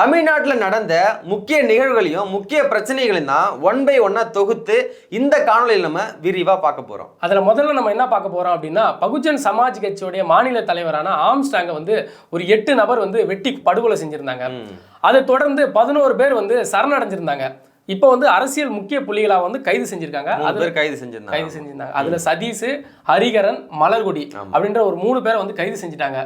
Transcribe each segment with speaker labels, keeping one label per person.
Speaker 1: தமிழ்நாட்டில் நடந்த முக்கிய நிகழ்வுகளையும் முக்கிய பிரச்சனைகளையும் தான் ஒன் பை ஒன்னா தொகுத்து இந்த காணொலியில் நம்ம விரிவாக பார்க்க போகிறோம்
Speaker 2: அதில் முதல்ல நம்ம என்ன பார்க்க போறோம் அப்படின்னா பகுஜன் சமாஜ் கட்சியுடைய மாநில தலைவரான ஆம்ஸ்டாங்கை வந்து ஒரு எட்டு நபர் வந்து வெட்டி படுகொலை செஞ்சிருந்தாங்க. அதை தொடர்ந்து பதினோரு பேர் வந்து சரணடைஞ்சிருந்தாங்க. இப்போ வந்து அரசியல் முக்கிய புள்ளிகளா வந்து கைது செஞ்சிருக்காங்க. அது
Speaker 1: பேர் கைது செஞ்சிருந்தாங்க.
Speaker 2: கைது செஞ்சிருந்தாங்க. அதுல சதீஷ் ஹரிகரன் மலர்கொடி அப்படின்ற ஒரு மூணு பேரை வந்து கைது செஞ்சுட்டாங்க.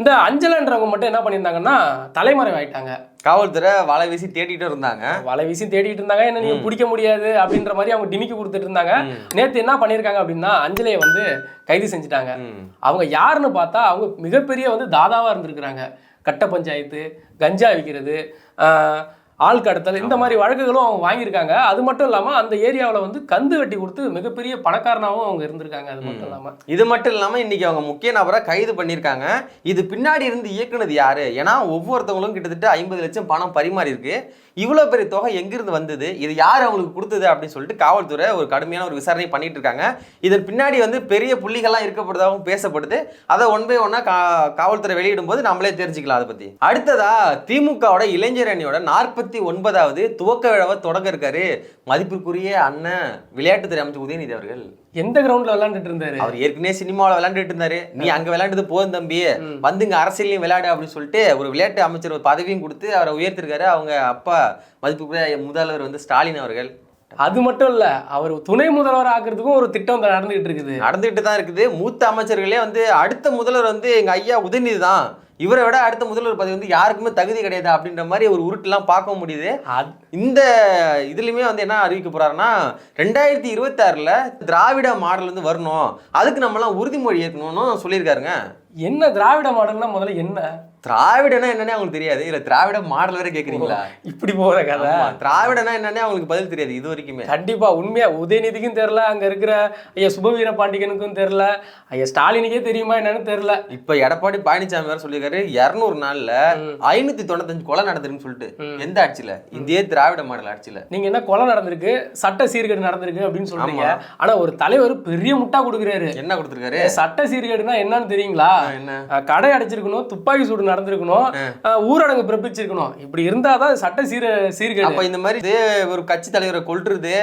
Speaker 2: இந்த அஞ்சலன்றவங்க மட்டும் என்ன பண்ணியிருந்தாங்கன்னா தலைமறைவு ஆயிட்டாங்க.
Speaker 1: காவல்துறை வலை வீசி தேடிட்டு இருந்தாங்க.
Speaker 2: வலை வீசி தேடிட்டு இருந்தாங்க. என்ன நீங்க பிடிக்க முடியாது அப்படின்ற மாதிரி அவங்க டிமிக்கி கொடுத்துட்டு இருந்தாங்க. நேத்து என்ன பண்ணியிருக்காங்க அப்படின்னா அஞ்சலியை வந்து கைது செஞ்சுட்டாங்க. அவங்க யாருன்னு பார்த்தா அவங்க மிகப்பெரிய வந்து தாதாவா இருந்திருக்கிறாங்க. கட்ட பஞ்சாயத்து கஞ்சா விற்கிறது ஆள் கடத்தல் இந்த மாதிரி வழக்குகளும் அவங்க வாங்கியிருக்காங்க. அது மட்டும் இல்லாம அந்த ஏரியாவில் வந்து கந்து வெட்டி கொடுத்து மிகப்பெரிய பணக்காரனாவும் அவங்க இருந்திருக்காங்க. அது மட்டும் இல்லாம.
Speaker 1: இது மட்டும் இல்லாமல் இன்னைக்கு அவங்க முக்கிய நபரை கைது பண்ணியிருக்காங்க. இது பின்னாடி இருந்து இயக்குனது யாரு? ஏன்னா ஒவ்வொருத்தவங்களும் கிட்டத்தட்ட ஐம்பது லட்சம் பணம் பரிமாறி இருக்கு. இவ்வளோ பெரிய தொகை எங்கிருந்து வந்தது? இது யார் அவங்களுக்கு கொடுத்தது அப்படின்னு சொல்லிட்டு காவல்துறை ஒரு கடுமையான ஒரு விசாரணை பண்ணிட்டு இருக்காங்க. இதன் பின்னாடி வந்து பெரிய புள்ளிகள்லாம் இருக்கப்படுதாகவும் பேசப்படுது. அதை ஒன் பை ஒன்னா காவல்துறை வெளியிடும் போது நம்மளே தெரிஞ்சுக்கலாம் அதை பத்தி. அடுத்ததா திமுகவோட இளைஞர் அணியோட நாற்பத்தி ஒன்பதாவது துவக்க விழாவை தொடங்க இருக்காரு. மதிப்பிற்குரிய அண்ணன் விளையாட்டுத்துறை அமைச்சர் உதயநிதி அவர்கள்.
Speaker 2: எந்த கிரவுண்ட்ல விளையாண்டுட்டு இருந்தாரு?
Speaker 1: அவர் ஏற்கனவே சினிமாவில் விளையாண்டுட்டு இருந்தாரு. நீ அங்க விளையாண்டது போதும் தம்பி. வந்து இங்க அரசியலையும் விளையாடு அப்படின்னு சொல்லிட்டு ஒரு விளையாட்டு அமைச்சர் ஒரு பதவியும் கொடுத்து அவரை உயர்த்திருக்காரு. அவங்க அப்பா மதிப்புக்குரிய முதல்வர் வந்து ஸ்டாலின் அவர்கள்.
Speaker 2: அது மட்டும் இல்ல அவர் துணை முதல்வர் ஆக்குறதுக்கும் ஒரு திட்டம் நடந்துகிட்டு இருக்குது.
Speaker 1: நடந்துகிட்டு தான் இருக்குது. மூத்த அமைச்சர்களே வந்து அடுத்த முதல்வர் வந்து எங்க ஐயா உதயநிதி தான். இவரை விட அடுத்த முதல்வர் பதவி வந்து யாருக்குமே தகுதி கிடையாது அப்படின்ற மாதிரி ஒரு உருட்டுலாம் பார்க்க முடியுது. இந்த இதுலயுமே வந்து என்ன அறிவிக்க போறாருன்னா ரெண்டாயிரத்தி இருபத்தாறுல திராவிட மாடல் வந்து வரணும். அதுக்கு நம்மலாம் உறுதிமொழி ஏற்கணும்னு சொல்லியிருக்காருங்க.
Speaker 2: என்ன திராவிட மாடல்னா முதல்ல என்ன?
Speaker 1: திராவிடனா என்னன்னே அவங்களுக்கு தெரியாது. இல்ல திராவிட மாடல் வேற கேக்குறீங்களா?
Speaker 2: இப்படி போற கதை.
Speaker 1: திராவிடனா என்னன்னே அவங்களுக்கு பதில் தெரியாது இது வரைக்குமே.
Speaker 2: கண்டிப்பா உண்மையா உதயநிதிக்கும் தெரியல அங்க இருக்கிற ஐயா சுபவீர பாண்டியனுக்கும் தெரியல ஐயா ஸ்டாலினுக்கே தெரியுமா என்னன்னு தெரியல.
Speaker 1: இப்ப எடப்பாடி பழனிசாமி வேற சொல்லியிருக்காரு இருநூறு நாள்ல ஐநூத்தி தொண்ணூத்தஞ்சு கொலை நடந்திருக்குன்னு சொல்லிட்டு. எந்த ஆட்சியில? இந்திய திராவிட மாடல் ஆட்சியில.
Speaker 2: நீங்க என்ன கொலை நடந்திருக்கு சட்ட சீர்கேடு நடந்திருக்கு அப்படின்னு சொல்றீங்க. ஆனா ஒரு தலைவர் பெரிய முட்டா கொடுக்குறாரு.
Speaker 1: என்ன கொடுத்திருக்காரு?
Speaker 2: சட்ட சீர்கேடுனா என்னன்னு தெரியுங்களா? கடை அடைச்சிருக்கணும் துப்பாக்கி சூடு நடந்திருக்கணும் ஊரடங்கு பிறப்பிச்சிருக்கணும். இப்படி இருந்தாதான் சட்ட சீர சீர்கேடு.
Speaker 1: அப்ப இந்த மாதிரி ஒரு கட்சி தலைவரை கொல்றது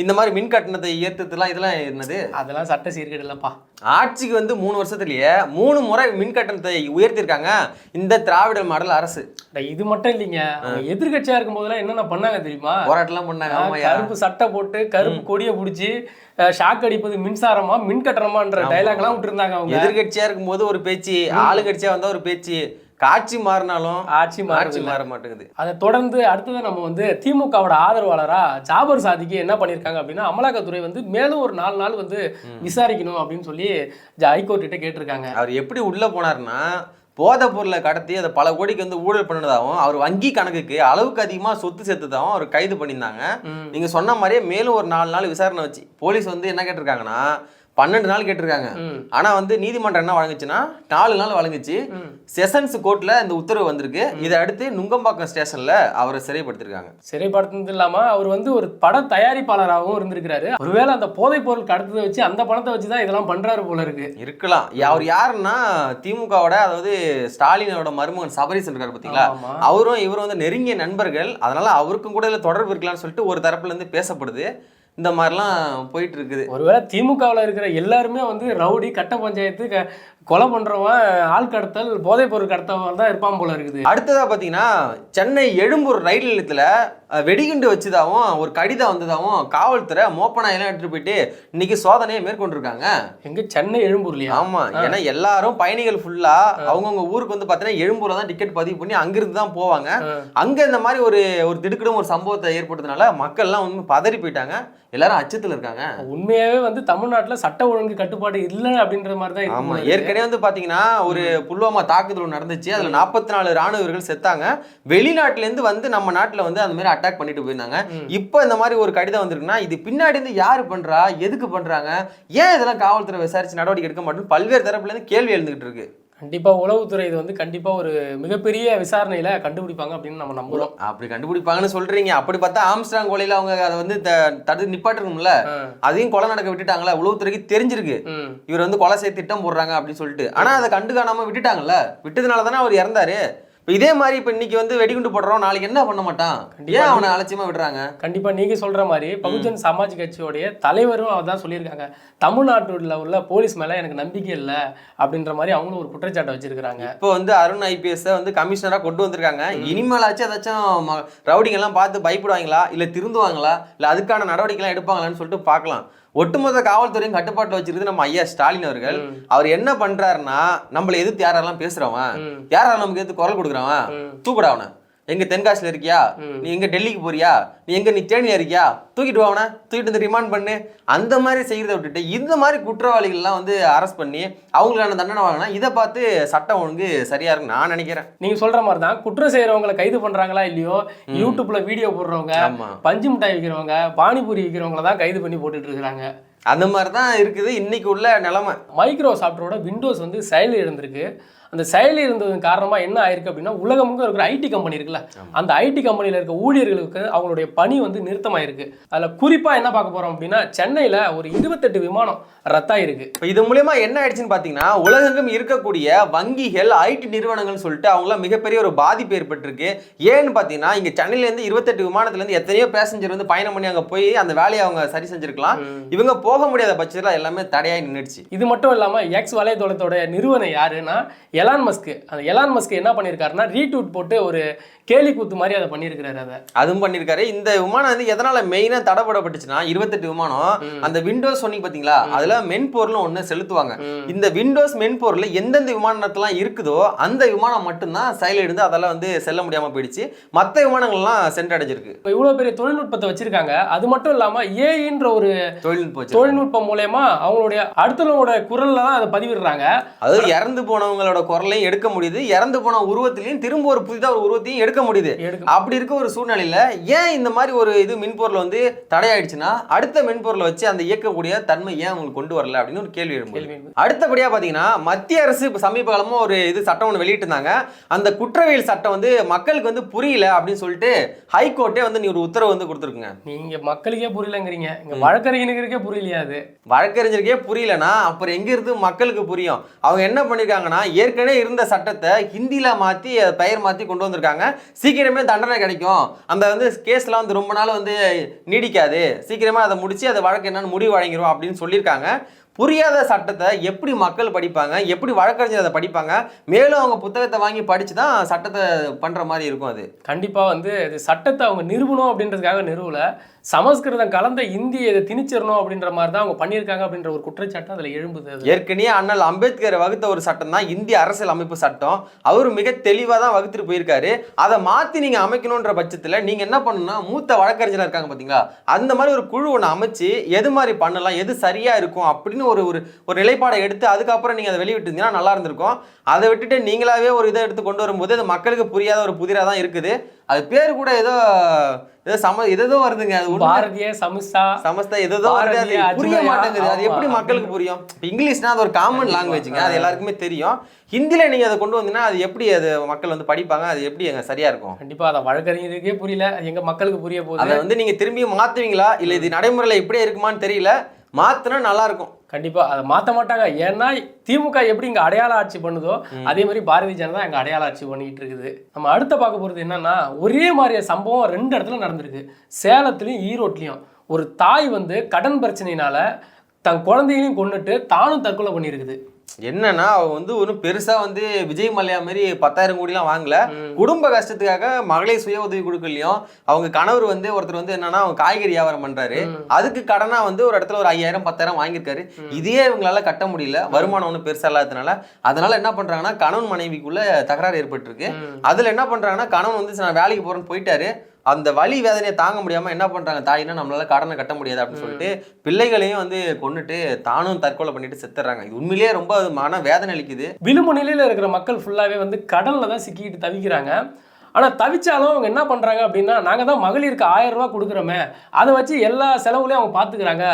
Speaker 1: இந்த மாதிரி மின் கட்டணத்தை ஏத்துறதுலாம் இதெல்லாம் என்னது?
Speaker 2: அதெல்லாம் சட்ட சீர்கேடு இல்லப்பா
Speaker 1: ஆட்சிக்கு வந்து மூணு வருஷத்துலயே மூணு முறை மின் கட்டணத்தை உயர்த்திருக்காங்க இந்த திராவிட மாடல் அரசு.
Speaker 2: இது மட்டும் இல்லைங்க. எதிர்கட்சியா இருக்கும் போதெல்லாம் என்னென்ன பண்ணாங்க தெரியுமா?
Speaker 1: போராட்டம்லாம் பண்ணாங்க
Speaker 2: கருப்பு சட்டை போட்டு கருப்பு கொடியை பிடிச்சி ஷாக் அடிப்பது மின்சாரமா மின் கட்டணமான்ற டைலாக் எல்லாம் விட்டுருந்தாங்க அவங்க.
Speaker 1: எதிர்கட்சியா இருக்கும்போது ஒரு பேச்சு ஆளுங்கட்சியா வந்தா ஒரு பேச்சு. காட்சி மாறினாலும்
Speaker 2: ஆட்சி மாறுச்சு
Speaker 1: மாற மாட்டேங்குது.
Speaker 2: அதை தொடர்ந்து அடுத்தது நம்ம வந்து திமுகவோட ஆதரவாளரா ஜாபர் சாதிக்கு என்ன பண்ணியிருக்காங்க அப்படின்னா அமலாக்கத்துறை வந்து மேலும் ஒரு நாலு நாள் வந்து விசாரிக்கணும் அப்படின்னு சொல்லி ஹைகோர்ட் கிட்ட கேட்டிருக்காங்க.
Speaker 1: அவர் எப்படி உள்ள போனாருன்னா போதை பொருளை கடத்தி அதை பல கோடிக்கு வந்து ஊழல் பண்ணதாகவும் அவர் வங்கி கணக்குக்கு அளவுக்கு அதிகமாக சொத்து சேர்த்ததாகவும் அவர் கைது பண்ணியிருந்தாங்க.
Speaker 2: ம்.
Speaker 1: நீங்க சொன்ன மாதிரியே மேலும் ஒரு நாலு நாள் விசாரணை வச்சு போலீஸ் வந்து என்ன கேட்டிருக்காங்கன்னா பன்னெண்டு நாள் கேட்டிருக்காங்க. ஆனா வந்து நீதிமன்றம் என்ன வழங்குச்சுன்னா நாலு நாள் வழங்குச்சு. செஷன்ஸ் கோர்ட்ல இந்த உத்தரவு வந்திருக்கு. இதை அடுத்து நுங்கம்பாக்கம் ஸ்டேஷன்ல அவரை சிறைப்படுத்திருக்காங்க.
Speaker 2: சிறைப்படுத்தினது இல்லாம அவர் வந்து ஒரு பட தயாரிப்பாளராகவும் இருந்திருக்கிறாரு. ஒருவேளை அந்த போதைப் பொருள் கடத்ததை வச்சு அந்த பணத்தை வச்சு தான் இதெல்லாம் பண்றாரு போல இருக்கு.
Speaker 1: இருக்கலாம். அவர் யாருன்னா திமுகவோட அதாவது ஸ்டாலினோட மருமகன் சபரீசன் இருக்காரு பாத்தீங்களா. அவரும் இவரும் வந்து நெருங்கிய நண்பர்கள். அதனால அவருக்கும் கூட இதுல தொடர்பு இருக்கலாம்னு சொல்லிட்டு ஒரு தரப்புல இருந்து பேசப்படுது. இந்த மாதிரிலாம் போயிட்டு இருக்குது.
Speaker 2: ஒருவேளை திமுகவில் இருக்கிற எல்லாருமே வந்து ரவுடி கட்ட பஞ்சாயத்து கொலை பண்றவன் ஆள் கடத்தல் போதைப் பொருள் கடத்தவன் தான் இருப்பான் போல இருக்குது.
Speaker 1: அடுத்ததா பாத்தீங்கன்னா சென்னை எழும்பூர் ரயில் நிலையத்துல வெடிகுண்டு வச்சதாகவும் ஒரு கடிதம் வந்ததாகவும் காவல்துறை மோப்பனாயெல்லாம் எடுத்துட்டு போயிட்டு இன்னைக்கு சோதனையை மேற்கொண்டிருக்காங்க.
Speaker 2: எங்க சென்னை எழும்பூர்லயா?
Speaker 1: ஆமா ஏன்னா எல்லாரும் பயணிகள் ஃபுல்லா அவங்கவுங்க ஊருக்கு வந்து பாத்தீங்கன்னா எழும்பூர்ல தான் டிக்கெட் பதிவு பண்ணி அங்கிருந்து தான் போவாங்க. அங்க இந்த மாதிரி ஒரு ஒரு திடுக்கிடும் ஒரு சம்பவத்தை ஏற்பட்டதுனால மக்கள்லாம் வந்து பதறி போயிட்டாங்க. எல்லாரும் அச்சத்துல இருக்காங்க.
Speaker 2: உண்மையாவே வந்து தமிழ்நாட்டுல சட்ட ஒழுங்கு கட்டுப்பாடு இல்லை அப்படின்ற மாதிரி தான்
Speaker 1: ஆமா
Speaker 2: இருக்கு
Speaker 1: ஏற்கனவே வந்து பாத்தீங்கன்னா ஒரு புல்வாமா தாக்குதல் நடந்துச்சு. அதுல நாற்பத்தி நாலு ராணுவ வீரர்கள் செத்தாங்க. வெளிநாட்டுல இருந்து வந்து நம்ம நாட்டுல வந்து அந்த மாதிரி அட்டாக் பண்ணிட்டு போயிருந்தாங்க. இப்போ இந்த மாதிரி ஒரு கடிதம் வந்திருக்குன்னா இது பின்னாடி இருந்து யாரு பண்றா? எதுக்கு பண்றாங்க? ஏன் இதெல்லாம் காவல்துறை விசாரிச்சு நடவடிக்கை எடுக்க மாட்டேன்னு பல்வேறு தரப்புல இருந்து கேள்வி எழுந்துகிட்டு இருக்கு.
Speaker 2: கண்டிப்பா உளவுத்துறை இது வந்து கண்டிப்பா ஒரு மிகப்பெரிய விசாரணையில கண்டுபிடிப்பாங்க அப்படின்னு நம்ம நம்புறோம்.
Speaker 1: அப்படி கண்டுபிடிப்பாங்கன்னு சொல்றீங்க. அப்படி பார்த்தா ஆம்ஸ்டாங் கொலையில அவங்க அதை வந்து த- தடுத்து நிப்பாட்டணும்ல
Speaker 2: ஆ.
Speaker 1: அதையும் கொலை நடக்க விட்டுட்டாங்களா? உளவுத்துறைக்கு தெரிஞ்சிருக்கு. இவர் வந்து கொலை செய்ய திட்டம் போடுறாங்க அப்படின்னு சொல்லிட்டு. ஆனா அதை கண்டு காணாம விட்டுட்டாங்கல்ல? விட்டதுனால தானே அவர் இறந்தாரு? இப்போ இதே மாதிரி இப்போ இன்னைக்கு வந்து வெடிகுண்டு போடுறோம் நாளைக்கு என்ன பண்ண மாட்டான். ஏன் அவனை அலட்சியமா விடுறாங்க?
Speaker 2: கண்டிப்பா நீங்க சொல்ற மாதிரி பகுஜன் சமாஜ் கட்சியோடைய தலைவரும் அதான் சொல்லியிருக்காங்க. தமிழ்நாட்டுல உள்ள போலீஸ் மேல எனக்கு நம்பிக்கை இல்லை அப்படின்ற மாதிரி அவங்களும் ஒரு குற்றச்சாட்டை வச்சிருக்காங்க
Speaker 1: இப்போ வந்து அருண் ஐபிஎஸ் வந்து கமிஷனரா கொண்டு வந்திருக்காங்க. இனிமேலாச்சும் ஏதாச்சும் ம- ரவுடிங்க எல்லாம் பார்த்து பயப்படுவாங்களா? இல்ல திருந்துவாங்களா? இல்ல அதுக்கான நடவடிக்கை எல்லாம் எடுப்பாங்களான்னு சொல்லிட்டு பார்க்கலாம். ஒட்டுமொத்த காவல்துறையும் கட்டுப்பாட்டுல வச்சிருக்கு நம்ம ஐயா ஸ்டாலின் அவர்கள். அவர் என்ன பண்றாருன்னா நம்மள எதிர்த்து யாரெல்லாம் பேசுறவன். யாரெல்லாம் நமக்கு எதிர்த்து குரல் கொடுக்குறவன். தூக்குடா அவனை எங்க தென்காசில இருக்கியா. நீ எங்க டெல்லிக்கு போறியா? நீ எங்க நீ தேனியா இருக்கியா? தூக்கிட்டு வா அவனை. தூக்கிட்டு வந்து ரிமாண்ட் பண்ணு. அந்த மாதிரி செய்யறதை விட்டுட்டு இந்த மாதிரி குற்றவாளிகள்லாம் வந்து அரெஸ்ட் பண்ணி அவங்களுக்கான தண்டனை வாங்கினா இதை பார்த்து சட்டம் ஒழுங்கு சரியா இருக்கு நான் நினைக்கிறேன்.
Speaker 2: நீங்க சொல்ற மாதிரி தான் குற்றம் செய்யறவங்களை கைது பண்றாங்களா இல்லையோ யூடியூப்ல வீடியோ போடுறவங்க பஞ்சு மிட்டாய் விற்கிறவங்க பானிபூரி விற்கிறவங்கள தான் கைது பண்ணி போட்டுட்டு இருக்காங்க
Speaker 1: அந்த மாதிரி தான் இருக்குது. இன்னைக்கு உள்ள நிலைமை.
Speaker 2: மைக்ரோசாஃப்டோட விண்டோஸ் வந்து செயல் இருந்திருக்கு அந்த செயல் இருந்ததன் காரணமா என்ன ஆயிருக்கு அப்படின்னா உலகமுங்க இருக்கிற ஐடி கம்பெனி இருக்குல்ல அந்த ஐடி கம்பெனியில் இருக்க ஊழியர்களுக்கு அவங்களுடைய பணி வந்து நிறுத்தமாயிருக்கு. அதுல குறிப்பா என்ன பார்க்க போறோம் அப்படின்னா சென்னையில ஒரு இருபத்தெட்டு விமானம் ரத்தாயிருக்கு.
Speaker 1: இப்போ இது மூலியமா என்ன ஆயிடுச்சுன்னு பார்த்தீங்கன்னா உலகெங்கும் இருக்கக்கூடிய வங்கிகள் ஐடி நிறுவனங்கள்னு சொல்லிட்டு அவங்களாம் மிகப்பெரிய ஒரு பாதிப்பு ஏற்பட்டிருக்கு. ஏன்னு பார்த்தீங்கன்னா இங்கே சென்னையிலேருந்து இருபத்தெட்டு விமானத்துலேருந்து எத்தனையோ பேசஞ்சர் வந்து பயணம் பண்ணி அங்கே போய் அந்த வேலையை அவங்க சரி செஞ்சிருக்கலாம். இவங்க போக முடியாத பட்சத்தில் எல்லாமே தடையாய் நின்றுச்சு
Speaker 2: இது மட்டும் இல்லாம எக்ஸ் வலைதளத்தோட நிறுவனம் யாருன்னா எலான் மஸ்க் அந்த எலான் மஸ்க் என்ன பண்ணியிருக்காருன்னா ரீட்வீட் போட்டு ஒரு கேலி கூத்து மாதிரி அதை பண்ணியிருக்கிறாரு அதை.
Speaker 1: அதுவும் பண்ணியிருக்காரு இந்த விமானம் வந்து எதனால மெயினாக தடைப்படப்பட்டுச்சுன்னா இருபத்தெட்டு விமானம் அந்த விண்டோஸ் சொன்னீங்க பார்த்தீங்களா அதுல மென்பொருள் ஒன்று செலுத்துவாங்க. இந்த விண்டோஸ் மென்பொருள் எந்தெந்த விமானத்துலாம் இருக்குதோ அந்த விமானம் மட்டும்தான் செயல் இருந்து அதெல்லாம் வந்து செல்ல முடியாம போயிடுச்சு. மற்ற விமானங்கள்லாம் சென்றடைஞ்சிருக்கு
Speaker 2: இப்போ இவ்வளோ பெரிய தொழில்நுட்பத்தை வச்சிருக்காங்க. அது மட்டும் இல்லாம ஏஇன்ற ஒரு
Speaker 1: தொழில்நுட்பம்.
Speaker 2: தொழில்நுட்பம் மூலயமா அவங்களுடைய அடுத்தவங்களோட குரல்ல தான் அதை பதிவிடுறாங்க.
Speaker 1: அதாவது இறந்து போனவங்களோட குரலையும் எடுக்க முடியுது. இறந்து போன உருவத்திலையும் திரும்ப ஒரு புதிதா ஒரு உருவத்தையும் எடுக்க முடியுது. அப்படி இருக்க ஒரு சூழ்நிலையில ஏன் இந்த மாதிரி ஒரு இது மென்பொருள் வந்து தடையாயிடுச்சுன்னா அடுத்த மென்பொருளை வச்சு அந்த இயக்கக்கூடிய தன்மை ஏன் உங்களுக்கு கொண்டு வரல அப்படின்னு ஒரு கேள்வி எழும்புது.
Speaker 2: கேள்வி எழும்புது.
Speaker 1: அடுத்தபடியா பாத்தீங்கன்னா மத்திய அரசு இப்ப சமீப காலமா ஒரு இது சட்டம் ஒன்று வெளியிட்டிருந்தாங்க அந்த குற்றவியல் சட்டம் வந்து மக்களுக்கு வந்து புரியல அப்படின்னு சொல்லிட்டு ஹைகோர்ட்டே வந்து நீ ஒரு உத்தரவு வந்து கொடுத்துருக்குங்க.
Speaker 2: நீங்க மக்களுக்கே புரியலங்கிறீங்க. இங்க வழக்கறிஞர்களுக்கே புரியலையா அது?
Speaker 1: வழக்கறிஞருக்கே புரியலனா அப்புறம் எங்க இருந்து மக்களுக்கு புரியும்? அவங்க என்ன பண்ணிருக்காங்கன்னா ஏற்கனவே இருந்த சட்டத்தை ஹிந்தியில் மாற்றி அதை பெயர் மாற்றி கொண்டு வந்திருக்காங்க. சீக்கிரமே தண்டனை கிடைக்கும். அந்த வந்து கேஸ்லாம் வந்து ரொம்ப நாள் வந்து நீடிக்காது. சீக்கிரமாக அதை முடித்து அதை வழக்கு என்னன்னு முடிவு வழங்கிரும் அப்படின்னு சொல்லியிருக்காங்க. புரியாத சட்டத்தை எப்படி மக்கள் படிப்பாங்க எப்படி வழக்கறிஞர் அதை படிப்பாங்க மேலும் அவங்க புத்தகத்தை வாங்கி படிச்சு தான் சட்டத்தை பண்ற மாதிரி இருக்கும் அது.
Speaker 2: கண்டிப்பா வந்து இது சட்டத்தை அவங்க நிறுவனம் அப்படின்றதுக்காக நிறுவல. சமஸ்கிருதம் கலந்த இந்தியை இதை திணிச்சிடணும் அப்படின்ற மாதிரி தான் அவங்க பண்ணியிருக்காங்க அப்படின்ற ஒரு குற்றச்சாட்டு அதுல எழும்புது.
Speaker 1: ஏற்கனவே அண்ணல் அம்பேத்கர் வகுத்த ஒரு சட்டம் தான் இந்திய அரசியல் அமைப்பு சட்டம். அவர் மிக தெளிவாக தான் வகுத்துட்டு போயிருக்காரு. அதை மாற்றி நீங்கள் அமைக்கணுன்ற பட்சத்தில் நீங்கள் என்ன பண்ணணும்னா மூத்த வழக்கறிஞராக இருக்காங்க பார்த்தீங்களா அந்த மாதிரி ஒரு குழு ஒன்று அமைச்சு எது மாதிரி பண்ணலாம் எது சரியாக இருக்கும் அப்படின்னு ஒரு ஒரு ஒரு நிலைப்பாடை எடுத்து அதுக்கப்புறம் நீங்கள் அதை வெளியிட்டிருந்தீங்கன்னா நல்லா இருந்திருக்கும். அதை விட்டுட்டு நீங்களாவே ஒரு இதை எடுத்து கொண்டு வரும்போது அது மக்களுக்கு புரியாத ஒரு புதிராக தான் இருக்குது. அது பேர் கூட ஏதோ ஏதோ சம ஏதோ வருதுங்க. அது
Speaker 2: பாரதிய சமிஸ்தா
Speaker 1: சமஸ்தா ஏதோ வருது. புரிய மாட்டேங்குது. அது எப்படி. மக்களுக்கு புரியும்? இங்கிலீஷ்னா அது ஒரு காமன் லாங்குவேஜ்ங்க அது எல்லாருக்குமே தெரியும். ஹிந்தில நீங்க அதை கொண்டு வந்தீங்கன்னா அது எப்படி அது மக்கள் வந்து படிப்பாங்க? அது எப்படி எங்க சரியா இருக்கும்?
Speaker 2: கண்டிப்பா. அதை வழக்கறிஞருக்கே புரியல. அது எங்க மக்களுக்கு புரிய போகுது.
Speaker 1: அதை வந்து நீங்க திரும்பி மாத்துவீங்களா? இல்ல இது நடைமுறையில இப்படியே இருக்குமான்னு தெரியல. மாத்துனா நல்லா இருக்கும்
Speaker 2: கண்டிப்பா. அதை மாத்த மாட்டாங்க. ஏன்னா திமுக எப்படி இங்க அடையாள ஆட்சி பண்ணுதோ அதே மாதிரி பாரதிய ஜனதா இங்க அடையாள ஆட்சி பண்ணிட்டு இருக்குது நம்ம அடுத்த பார்க்க போறது என்னன்னா ஒரே மாதிரிய சம்பவம் ரெண்டு இடத்துல நடந்திருக்கு. சேலத்துலயும் ஈரோட்லயும் ஒரு தாய் வந்து கடன் பிரச்சனையினால தன் குழந்தைகளையும் கொண்டுட்டு தானும் தற்கொலை பண்ணியிருக்குது.
Speaker 1: என்னன்னா அவ வந்து ஒன்றும் பெருசா வந்து விஜய் மல்லையா மாதிரி பத்தாயிரம் கோடிலாம் வாங்கல. குடும்ப கஷ்டத்துக்காக மகளிர் சுய உதவி குழுக்கள்லயும் அவங்க கணவர் வந்து ஒருத்தர் வந்து என்னன்னா அவங்க காய்கறி வியாபாரம் பண்றாரு. அதுக்கு கடனா வந்து ஒரு இடத்துல ஒரு ஐயாயிரம் பத்தாயிரம் வாங்கியிருக்காரு. இதே இவங்களால கட்ட முடியல. வருமானம் ஒன்றும் பெருசா இல்லாததுனால. அதனால என்ன பண்றாங்கன்னா கணவன் மனைவிக்குள்ள தகராறு ஏற்பட்டிருக்கு. அதுல என்ன பண்றாங்கன்னா கணவன் வந்து நான் வேலைக்கு போறேன்னு போயிட்டாரு. அந்த வலி வேதனையை தாங்க முடியாம என்ன பண்றாங்க? தாயினா நம்மளால கடனை கட்ட முடியாது அப்படின்னு சொல்லிட்டு பிள்ளைகளையும் வந்து கொன்னுட்டு தானும் தற்கொலை பண்ணிட்டு செத்துறாங்க. இது உண்மையிலேயே ரொம்ப மன வேதனை அளிக்குது.
Speaker 2: விளிம்பு நிலையில் இருக்கிற மக்கள் ஃபுல்லாகவே வந்து கடலில் தான் சிக்கிட்டு தவிக்கிறாங்க. ஆனால் தவிச்சாலும் அவங்க என்ன பண்ணுறாங்க அப்படின்னா நாங்கள் தான் மகளிருக்கு ஆயிரம் ரூபாய் கொடுக்குறோமே. அதை வச்சு எல்லா செலவுலையும் அவங்க பார்த்துக்கிறாங்க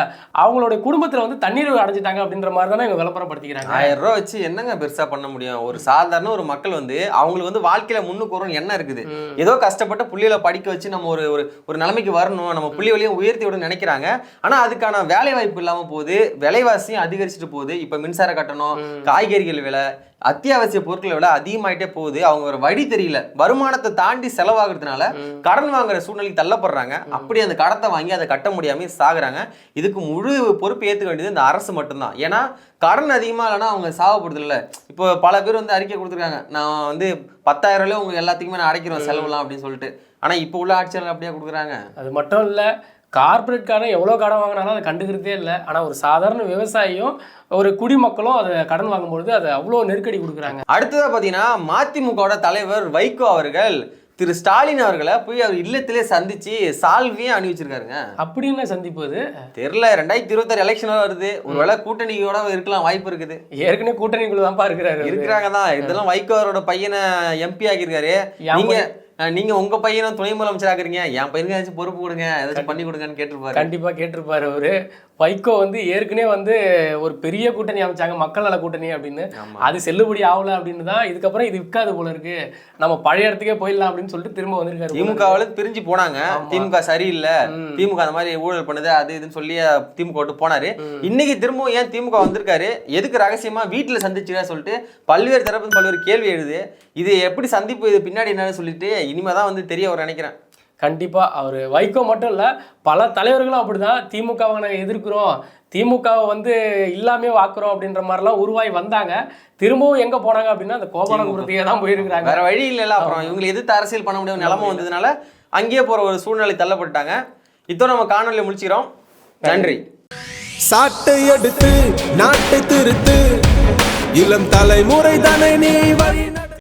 Speaker 2: அவங்களுடைய குடும்பத்தில் வந்து தண்ணீர் அடைஞ்சிட்டாங்க அப்படின்ற மாதிரி தானே இவங்க விளம்பரப்படுத்திக்கிறாங்க.
Speaker 1: ஆயிரம் ரூபாய் வச்சு என்னங்க பெருசா பண்ண முடியும்? ஒரு சாதாரண ஒரு மக்கள் வந்து அவங்களுக்கு வந்து வாழ்க்கையில முன்னுக்கு வரும் எண்ணம் இருக்குது. ஏதோ கஷ்டப்பட்டு புள்ளிகளை படிக்க வச்சு நம்ம ஒரு ஒரு ஒரு நிலைமைக்கு வரணும். நம்ம புள்ளி வழியும் உயர்த்தி விட நினைக்கிறாங்க. ஆனா அதுக்கான வேலை வாய்ப்பு இல்லாம போகுது. விலைவாசியும் அதிகரிச்சுட்டு போகுது. இப்ப மின்சார கட்டணம் காய்கறிகள் விலை அத்தியாவசிய பொருட்கள் விலை அதிகமாயிட்டே போகுது. அவங்க ஒரு வழி தெரியல. வருமானத்தை தாண்டி செலவாகிறதுனால கடன் வாங்குற சூழ்நிலைக்கு தள்ளப்படுறாங்க. அப்படி அந்த கடத்தை வாங்கி அதை கட்ட முடியாம சாகுறாங்க. இதுக்கு முழு பொறுப்பு ஏத்துக்க வேண்டியது இந்த அரசு மட்டும்தான். ஏன்னா கடன் அதிகமா இல்லைன்னா அவங்க சாவப்படுது இல்ல. இப்போ பல பேர் வந்து அறிக்கை கொடுத்துருக்காங்க. நான் வந்து பத்தாயிரம் ரூபாய் உங்க எல்லாத்துக்குமே நான் அடைக்கிறேன் செலவுலாம் அப்படின்னு சொல்லிட்டு. ஆனா இப்போ உள்ள ஆட்சியாளர் அப்படியே கொடுக்குறாங்க.
Speaker 2: அது மட்டும் இல்லை கார்ப்பரேட்காரன் எவ்வளோ கடன் வாங்கினாலும் அதை கண்டுக்கிறதே இல்லை. ஆனால் ஒரு சாதாரண விவசாயியும் ஒரு குடிமக்களும் அதை கடன் வாங்கும்பொழுது அதை அவ்வளோ நெருக்கடி கொடுக்குறாங்க.
Speaker 1: அடுத்ததா பாத்தீங்கன்னா மதிமுகவோட தலைவர் வைகோ அவர்கள் திரு ஸ்டாலின் அவர்களை போய் அவர் இல்லத்திலே சந்திச்சு சால்வியும் அணிவிச்சிருக்காருங்க
Speaker 2: அப்படின்னு சந்திப்பு அது?
Speaker 1: தெரியல ரெண்டாயிரத்தி இருபத்தாறு எலெக்ஷன் வருது. ஒருவேளை கூட்டணியோட இருக்கலாம் வாய்ப்பு இருக்குது.
Speaker 2: ஏற்கனவே கூட்டணிக்குள்ள தான்ப்பா இருக்கிறாரு.
Speaker 1: இருக்கிறாங்க தான் இதெல்லாம் வைகோ அவரோட பையனை எம்பி ஆகியிருக்காரு நீங்க நீங்க உங்க பையனை துணை முதலமைச்சர் ஆக்குறீங்க? என் பையனுக்கு ஏதாச்சும் பொறுப்பு கொடுங்க. ஏதாச்சும் பண்ணி கொடுங்கன்னு கேட்டிருப்பாரு.
Speaker 2: கண்டிப்பா கேட்டிருப்பாரு அவரு. வைகோ வந்து ஏற்கனவே வந்து ஒரு பெரிய கூட்டணி அமைச்சாங்க மக்கள் நல கூட்டணி அப்படின்னு. அது செல்லுபடி ஆகல அப்படின்னு தான் இதுக்கப்புறம் இது விற்காது போல இருக்கு. நம்ம பழைய இடத்துக்கே போயிடலாம் அப்படின்னு சொல்லிட்டு திரும்ப வந்திருக்காரு.
Speaker 1: திமுகவில் பிரிஞ்சு போனாங்க. திமுக சரியில்லை. திமுக அந்த மாதிரி ஊழல் பண்ணுது அது இதுன்னு சொல்லி திமுக விட்டு போனாரு. இன்னைக்கு திரும்பவும் ஏன் திமுக வந்திருக்காரு? எதுக்கு ரகசியமா வீட்டுல சந்திச்சுடா சொல்லிட்டு பல்வேறு தரப்பு பல்வேறு கேள்வி எழுது. இது எப்படி சந்திப்பு இது பின்னாடி என்னன்னு சொல்லிட்டு இனிமே தான் வந்து தெரிய வர நினைக்கிறேன்.
Speaker 2: கண்டிப்பா அவர் வைகோ மட்டும் இல்ல பல தலைவர்களும் அப்படிதான். திமுகவை நாங்கள் எதிர்க்கிறோம். திமுகவை வந்து இல்லாமே வாக்குறோம் அப்படின்ற மாதிரிலாம் உருவாகி வந்தாங்க. திரும்பவும் எங்க போனாங்க அப்படின்னா அந்த கோபாலபுரத்துக்கே தான் போயிருக்கிறாங்க.
Speaker 1: வேற வழி இல்லைல்ல அப்புறம் இவங்களை எதிர்த்து அரசியல் பண்ண முடியாத நிலைமை வந்ததுனால அங்கேயே போற ஒரு சூழ்நிலை தள்ளப்பட்டாங்க இப்போ நம்ம காணொலியை முடிச்சுக்கிறோம். நன்றி.
Speaker 3: சாட்டை எடுத்து நாட்டை திருத்து. இளம் தலைமுறை தானே நீ வழி